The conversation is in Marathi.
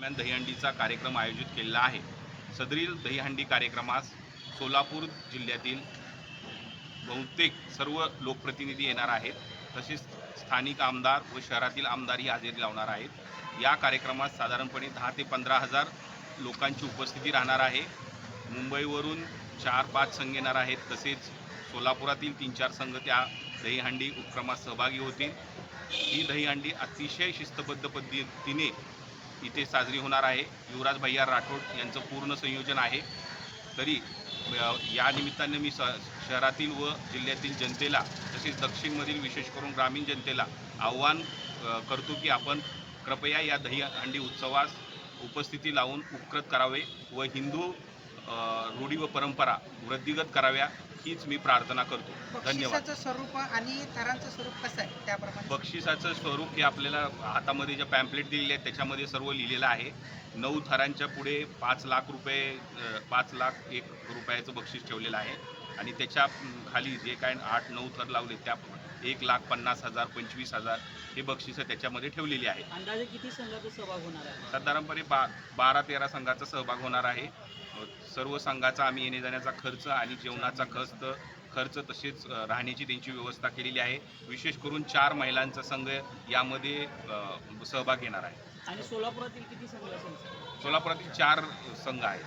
दरम्यान दहीहंडीचा कार्यक्रम आयोजित केलेला आहे. सदरील दहीहंडी कार्यक्रमास सोलापूर जिल्ह्यातील बहुतेक सर्व लोकप्रतिनिधी येणार आहेत. तसेच स्थानिक आमदार व शहरातील आमदारही हजेरी लावणार आहेत. या कार्यक्रमात साधारणपणे दहा ते पंधरा हजार लोकांची उपस्थिती राहणार आहे. मुंबईवरून चार पाच संघ येणार आहेत. तसेच सोलापुरातील तीन चार संघ त्या दहीहंडी उपक्रमात सहभागी होतील. ही दहीहंडी अतिशय शिस्तबद्ध पद्धतीने इथे साजरी होणार आहे. युवराज भैया राठोड यांचं पूर्ण संयोजन आहे. तरी या निमित्ताने मी स शहरातील व जिल्ह्यातील जनतेला तसेच दक्षिणमधील विशेष करून ग्रामीण जनतेला आव्हान करतो की आपण कृपया या दहीहंडी उत्सवास उपस्थिती लावून उपकृत करावे व हिंदू रूढी व परंपरा वृद्धिगत कराव्या. हीच मी प्रार्थना करतो. धन्यवाद. स्वरूप आणि थरांचं स्वरूप कसं आहे त्याप्रमाणे? बक्षिसाचं स्वरूप हे आपल्याला हातामध्ये ज्या पॅम्पलेट दिलेले आहेत त्याच्यामध्ये सर्व लिहिलेलं आहे. नऊ थरांच्या पुढे पाच लाख रुपये पाच लाख एक रुपयाचं बक्षीस ठेवलेलं आहे. आणि त्याच्याखाली जे काय आठ नऊ थर लावले त्या एक लाख पन्नास हजार पंचवीस हजार हे बक्षिसं त्याच्यामध्ये ठेवलेली आहे अंदाजे किती संघाचा सहभाग होणार आहे? साधारणपणे बा बारा तेरा संघाचा सहभाग होणार आहे. सर्व संघाचा आम्ही येणे जाण्याचा खर्च आणि जेवणाचा खर्च खर्च तसेच राहण्याची त्यांची व्यवस्था केलेली आहे. विशेष करून चार महिलांचा संघ यामध्ये सहभाग घेणार आहे. आणि सोलापुरातील किती संघ सोलापुरातील चार संघ आहेत.